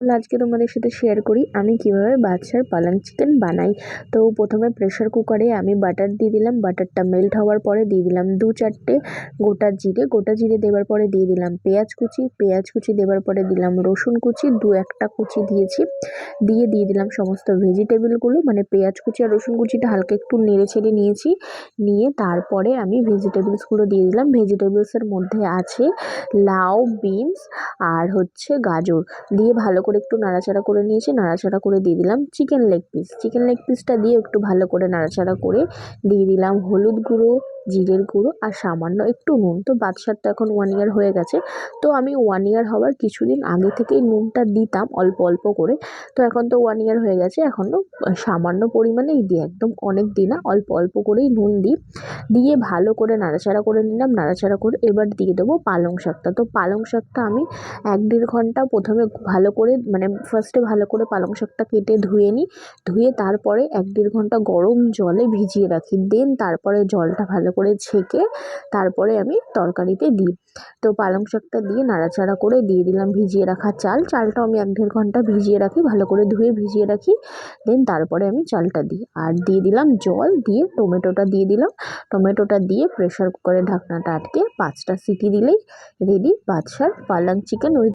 আজকে তোমাদের সাথে শেয়ার করি, আমি কীভাবে বাদশার পালং চিকেন বানাই। তো প্রথমে প্রেশার কুকারে আমি বাটার দিয়ে দিলাম বাটারটা মেল্ট হওয়ার পরে দিয়ে দিলাম দু চারটে গোটা জিরে গোটা জিরে দেওয়ার পরে দিয়ে দিলাম পেঁয়াজ কুচি পেঁয়াজ কুচি দেওয়ার পরে দিলাম রসুন কুচি, দু একটা কুচি দিয়েছি। দিয়ে দিয়ে দিলাম সমস্ত ভেজিটেবলগুলো মানে পেঁয়াজ কুচি আর রসুন কুচিটা হালকা একটু নেড়ে ছেড়ে নিয়েছি। নিয়ে তারপরে আমি ভেজিটেবলসগুলো দিয়ে দিলাম। ভেজিটেবলসের মধ্যে আছে লাউ বিনস আর হচ্ছে গাজর। দিয়ে ভালো করে একটু নাড়াচাড়া করে নিয়েছি, নাড়াচাড়া করে দিয়ে দিলাম chicken leg piece chicken leg পিসটা দিয়ে একটু ভালো করে নাড়াচাড়া করে দিয়ে দিলাম হলুদ গুঁড়ো জিরের গুঁড়ো আর সামান্য একটু নুন। তো বাদশার তো এখন ওয়ান ইয়ার হয়ে গেছে। তো আমি ওয়ান ইয়ার হওয়ার কিছুদিন আগে থেকেই নুনটা দিতাম অল্প অল্প করে। তো এখন তো ওয়ান ইয়ার হয়ে গেছে। এখনও সামান্য পরিমাণেই দিই, একদম অনেক দিই না, অল্প অল্প করেই নুন দিই। দিয়ে ভালো করে নাড়াচাড়া করে নিলাম, নাড়াচাড়া করে এবার দিয়ে দেবো পালং শাকটা। তো পালং শাকটা আমি এক দেড় ঘণ্টা প্রথমে ভালো করে মানে ফার্স্টে ভালো করে পালং শাকটা কেটে ধুয়ে নিই। ধুয়ে তারপরে এক দেড় ঘণ্টা গরম জলে ভিজিয়ে রাখি। দেন তারপরে জলটা ভালো করে ছেঁকে তারপরে আমি তরকারিতে দিই। তো পালং শাকটা দিয়ে নাড়াচাড়া করে দিয়ে দিলাম ভিজিয়ে রাখা চাল। চালটাও আমি এক দেড় ঘণ্টা ভিজিয়ে রাখি, ভালো করে ধুয়ে ভিজিয়ে রাখি। দেন তারপরে আমি চালটা দিই। আর দিয়ে দিলাম জল, দিয়ে টমেটোটা দিয়ে দিলাম। টমেটোটা দিয়ে প্রেশার কুকারের ঢাকনাটা আটকে পাঁচটা সিটি দিলেই রেডি বাদশার পালং চিকেন উইথ